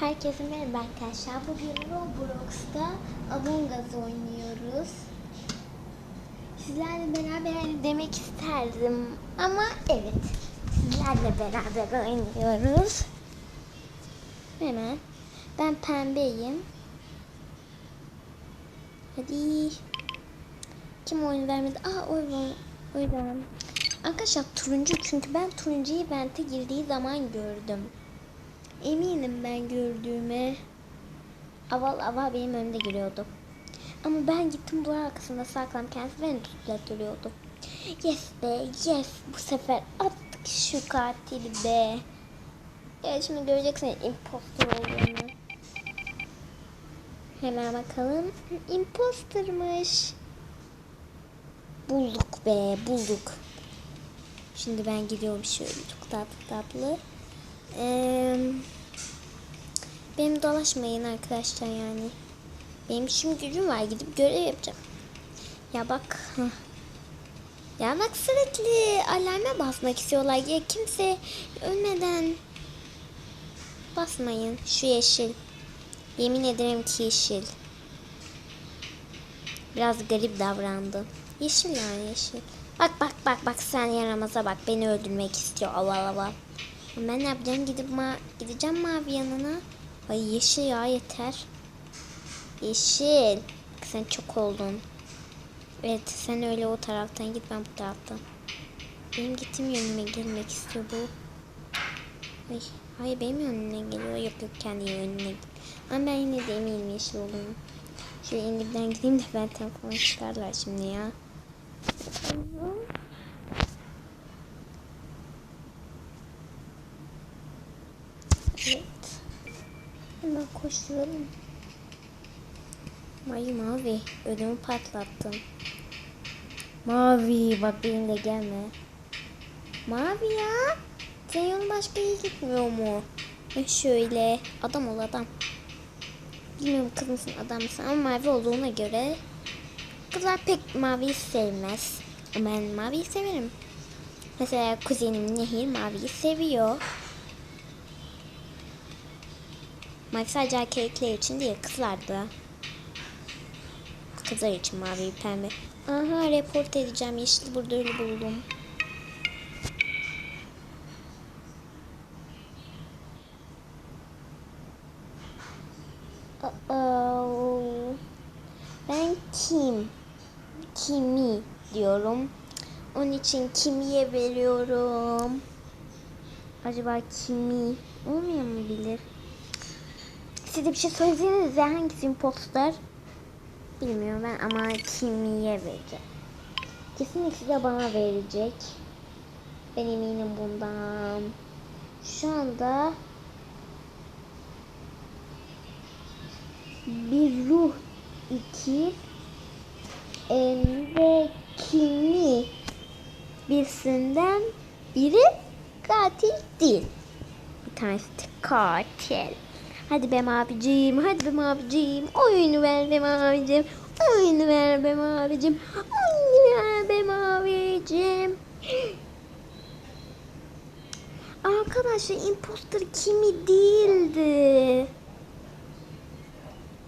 Herkese merhaba arkadaşlar. Bugün Roblox'ta Among Us oynuyoruz. Sizlerle beraber hani demek isterdim ama evet. Sizlerle beraber oynuyoruz. Hemen. Ben pembeyim. Hadi. Kim oyun vermedi? Aa oy ver- oy vermem. Arkadaşlar turuncu çünkü ben turuncuyu vente girdiği zaman gördüm. Eminim ben gördüğüme. Aval aval benim önümde giriyordu. Ama ben gittim duvar arkasında saklam kendisi beni tutlatıyordu. Yes be yes bu sefer attık şu katili be. Ya şimdi göreceksin impostor olduğunu. Hemen bakalım. Impostermış. Bulduk be bulduk. Şimdi ben gidiyorum şöyle çok tatlı tatlı. Ee, benim dolaşmayın arkadaşlar yani. Benim işim gücüm var gidip görev yapacağım. Ya bak. Ya bak sürekli alarma basmak istiyorlar. Ya kimse ölmeden basmayın. Şu yeşil. Yemin ederim ki yeşil. Biraz garip davrandı. Yeşil yani yeşil. Bak bak bak bak sen yaramaza bak beni öldürmek istiyor Allah Allah. Ben ne yapacağım gidip ma gideceğim mavi yanına. Ay yeşil ya yeter. Yeşil. Sen çok oldun. Evet sen öyle o taraftan git ben bu taraftan. Benim gittiğim yönüme gelmek istiyor bu. Ay, hayır benim yönüme geliyor. Yok yok kendi yönüne gidiyor. Ama ben yine de eminim yeşil olduğunu. Şöyle İngiliz'den gideyim de ben telefonu çıkarlar şimdi ya. Evet. Hemen koşturalım. Mavi. Ödümü patlattın. Mavi bak benimle gelme. Mavi ya. Sen yolun başka yere gitmiyor mu? E şöyle. Adam ol adam. Bilmiyorum kız mısın ama mavi olduğuna göre kızlar pek maviyi sevmez. Ben maviyi severim. Mesela kuzenim Nehir maviyi seviyor. Mavi sadece erkekler için değil kızlar da. Kızlar için mavi pembe. Aha report edeceğim yeşil burada öyle buldum. Ben kim? Kimi diyorum. Onun için kimiye veriyorum. Acaba kimi? Olmuyor mu bilir? Siz de bir şey söylesenize hangisi imposter? Bilmiyorum ben ama kimiye vereceğim. Kesinlikle de bana verecek. Ben eminim bundan. Şu anda bir ruh iki ve kimi birisinden biri katil değil. Bir tanesi katil. Hadi be abicim, hadi be abicim. Oyunu ver be abicim. Oyunu ver be abicim. Oyunu ver be abicim. Arkadaşlar imposter kimi değildi.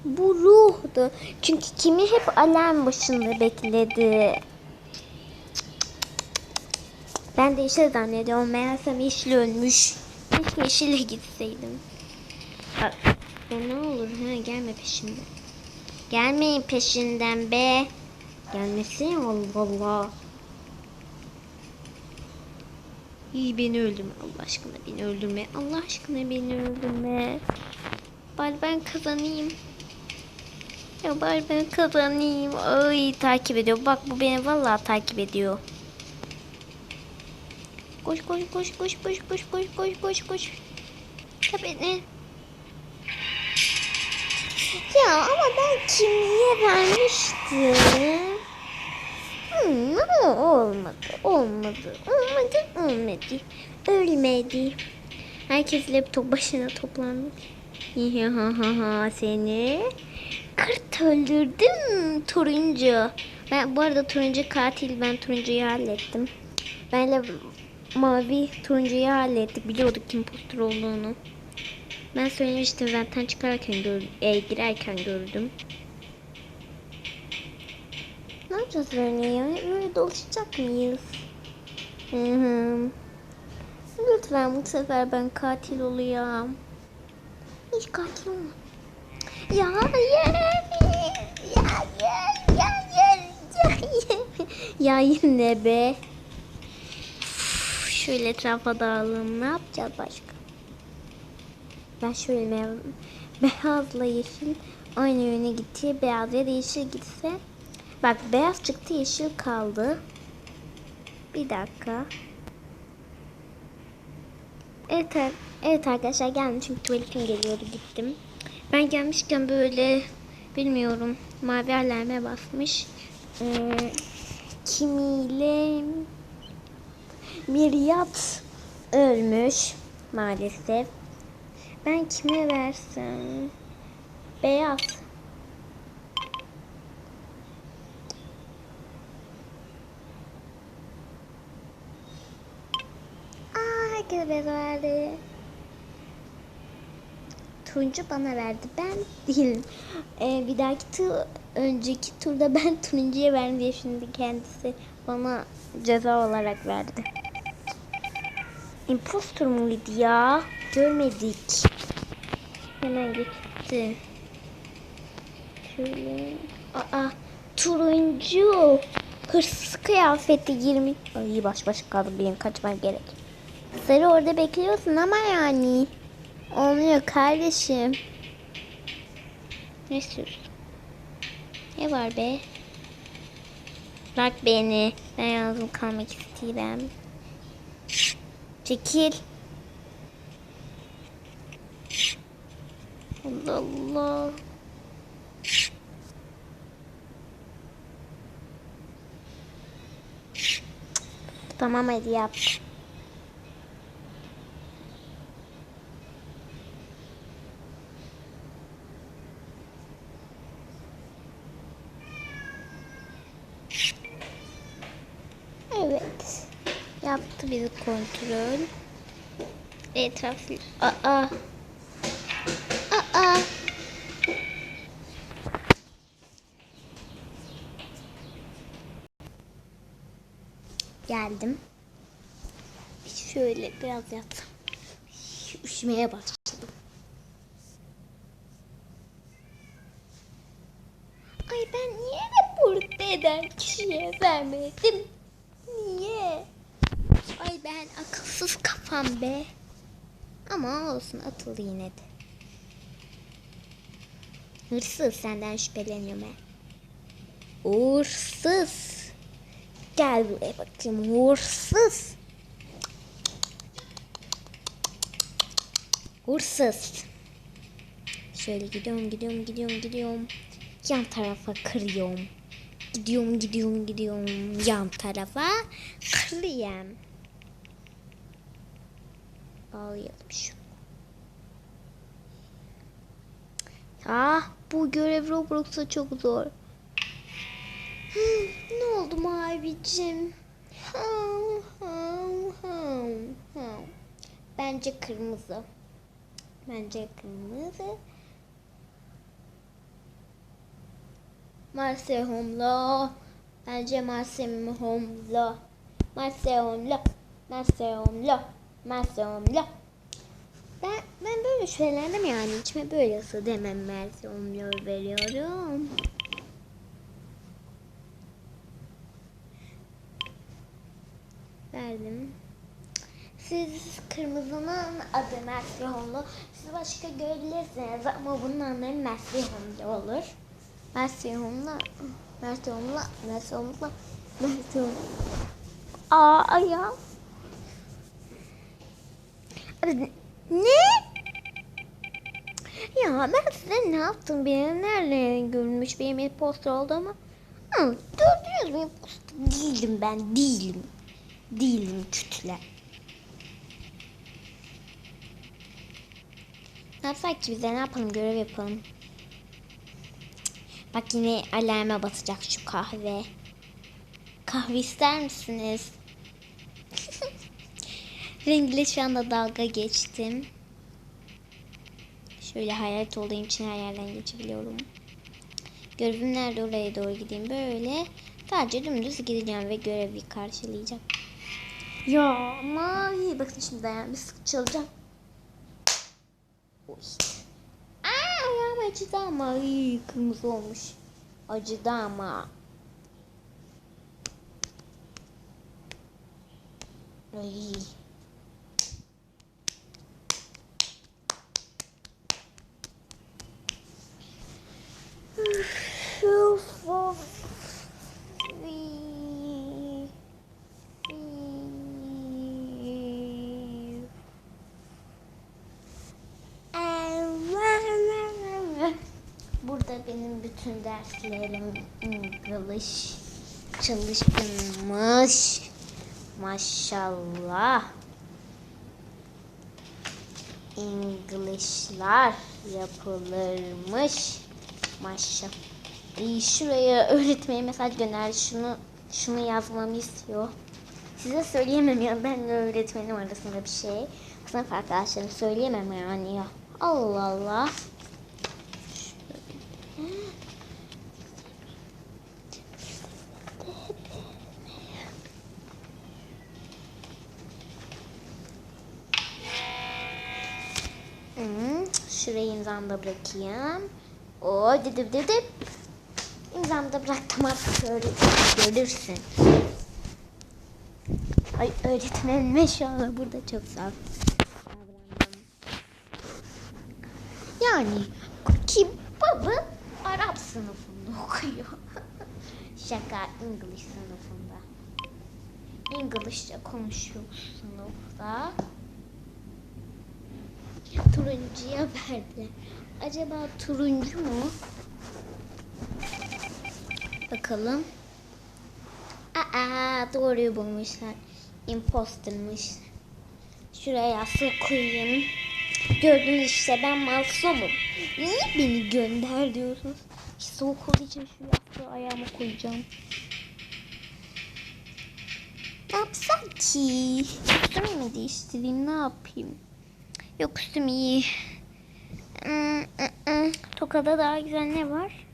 Bu ruhdu. Çünkü kimi hep alarm başında bekledi. Ben de yeşil zannediyorum. Meğersem yeşil ölmüş. Keşke yeşile gitseydim. Bak, Ya ne olur ha gelme peşimden. Gelmeyin peşinden be. Gelmesin Allah Allah. İyi beni öldürme Allah aşkına beni öldürme. Allah aşkına beni öldürme. Bari ben kazanayım. Ya bari ben kazanayım. Ay takip ediyor. Bak bu beni vallahi takip ediyor. Koş koş koş koş koş koş koş koş koş koş. Tabii ne? Ya ama ben kimliğe vermiştim. Hmm, olmadı, olmadı, olmadı, olmadı. Ölmedi. Herkes laptop başına toplandı. Seni. Kırt öldürdüm turuncu. Ben bu arada turuncu katil ben turuncuyu hallettim. Benle mavi turuncuyu hallettik. Biliyorduk kim impostor olduğunu. Ben söylemiştim zaten çıkarken gör, e, girerken gördüm. Ne yapacağız böyle ya? Böyle dolaşacak mıyız? Hı hı. Lütfen bu sefer ben katil olayım. Hiç katil olma. Ya hayır. Ya hayır. Ya hayır. Ya hayır. Ya yine be. Üf, Şöyle etrafa dağılalım. Ne yapacağız başka? Ben şöyle me- beyazla yeşil aynı yöne gitti. Beyaz ya da yeşil gitse. Bak beyaz çıktı yeşil kaldı. Bir dakika. Evet, evet arkadaşlar geldim çünkü tuvaletim geliyordu gittim. Ben gelmişken böyle bilmiyorum mavi alarma basmış. Ee, kimiyle Miryat ölmüş maalesef. Ben kime versem? Beyaz. Aa, herkese beyaz verdi. Turuncu bana verdi. Ben değilim. Ee, bir dahaki tur, önceki turda ben turuncuya verdim diye şimdi kendisi bana ceza olarak verdi. Impostor muydu ya? Görmedik. Hemen gitti. Şöyle. Aa, turuncu. Hırsız kıyafeti girmiş. Ay baş baş kaldı benim kaçmam gerek. Sarı orada bekliyorsun ama yani. Olmuyor kardeşim. Ne istiyorsun? Ne var be? Bırak beni. Ben yalnız kalmak istiyorum. Çekil. Allah Allah. Tamam hadi yap. Evet. Yaptı bizi kontrol. Etraf... Aa. Aa. Geldim. Şöyle biraz yatsam. Üşümeye başladım. Ay ben niye report eden kişiye vermedim? Niye? Ay ben akılsız kafam be. Ama olsun atıldı yine de. Hırsız senden şüpheleniyorum ben. Hırsız. Gel buraya bakayım hırsız. Hırsız. Şöyle gidiyorum gidiyorum gidiyorum gidiyorum. Yan tarafa kırıyorum. Gidiyorum gidiyorum gidiyorum yan tarafa kırıyorum. Bağlayalım şunu. Ah bu görev Roblox'ta çok zor. Ne oldu mavicim? Hmm, hmm, hmm, hmm. Bence kırmızı. Bence kırmızı. Marse Homla. Bence Marse Homla. Marse Homla. Marse Homla. Marse Homla. Ben, ben böyle şüphelendim yani. içime böyle ısı demem Marse Homla veriyorum. Verdim. Siz kırmızının adı Mersiyonlu. Siz başka görebilirsiniz ama bunun anlamı Mersiyonlu olur. Mersiyonlu, Mersiyonlu, Mersiyonlu, Mersiyonlu. Aa ayağım. Ne? Ya ben size ne yaptım? Benim nerede görülmüş benim imposter olduğumu? Hı, gördünüz mü? Imposter değilim ben, değilim. Değilim kütle. Ne yapsak ki bize ne yapalım görev yapalım. Bak yine alarma basacak şu kahve. Kahve ister misiniz? Rengiyle şu anda dalga geçtim. Şöyle hayalet olduğum için her yerden geçebiliyorum. Görevim nerede oraya doğru gideyim. Böyle sadece dümdüz gideceğim ve görevi karşılayacağım. Ya ama iyi bakın şimdi dayan bir sık çalacağım. Aa ayağım acıdı ama Ay, kırmızı olmuş. Acıdı ama. Ay. Üf, of. Iy. Iy. Burada benim bütün derslerim English çalışılmış. Maşallah. English'lar yapılırmış. Maşallah. İyi, şuraya öğretmeye mesaj gönder. Şunu şunu yazmamı istiyor. Size söyleyemem ya ben de öğretmenim arasında bir şey. Sınıf arkadaşlarım söyleyemem yani ya. Allah Allah. Hmm, şuraya imzamı da bırakayım. O didip didip. İmzamı da bıraktım artık öğretmen görürsün. Ay öğretmenim an burada çok sağ. Yani ki babı Arap sınıfında okuyor. Şaka English sınıfında. İngilizce konuşuyor sınıfta. Turuncuya verdiler. Acaba turuncu mu? Bakalım. Aa doğruyu bulmuşlar. Impostermış. Şuraya su koyayım. Gördünüz işte ben masumum. Niye beni gönder diyorsunuz? Soğuk olduğu için şu yastığı ayağıma koyacağım. Ne yapsam ki? Üstümü mü değiştireyim ne yapayım? Yok üstüm iyi. Tokada daha güzel ne var?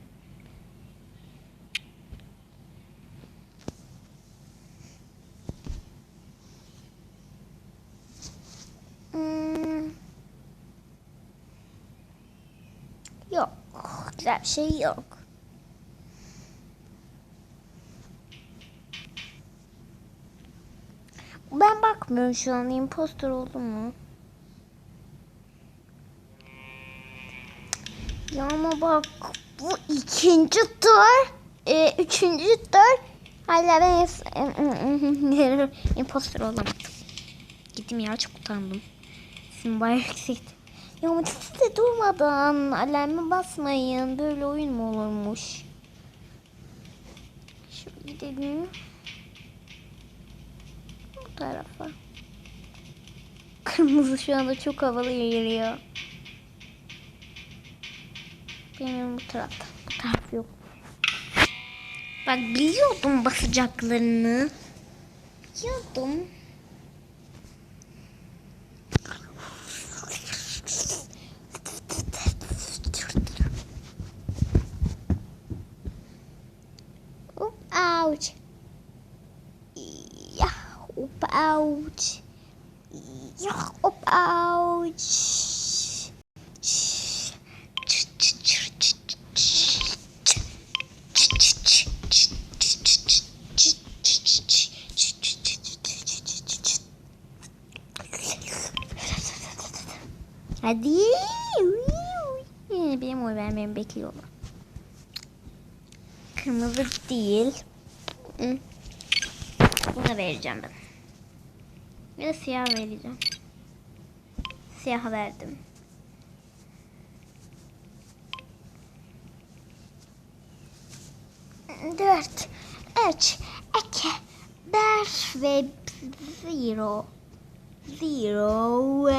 Yok. Güzel bir şey yok. Ben bakmıyorum şu an impostor oldu mu? Ya ama bak bu ikinci tur, e, üçüncü tur. Hala ben impostor olamadım. Gittim ya çok utandım. Sesim bayağı yüksekti. Ya ama siz de durmadan alarmı basmayın. Böyle oyun mu olurmuş? Şöyle gidelim. Bu tarafa. Kırmızı şu anda çok havalı geliyor. Benim bu tarafta. Bu taraf yok. Bak biliyordum basacaklarını. Biliyordum. Oop, ouch. Yeah, oop, ouch. Yeah, oop, ouch. Hadi. Benim oy vermemi bekliyorlar. Kırmızı değil. Buna vereceğim ben. De siyah vereceğim. Siyah verdim. Dört, üç, iki, beş ve zero. Zero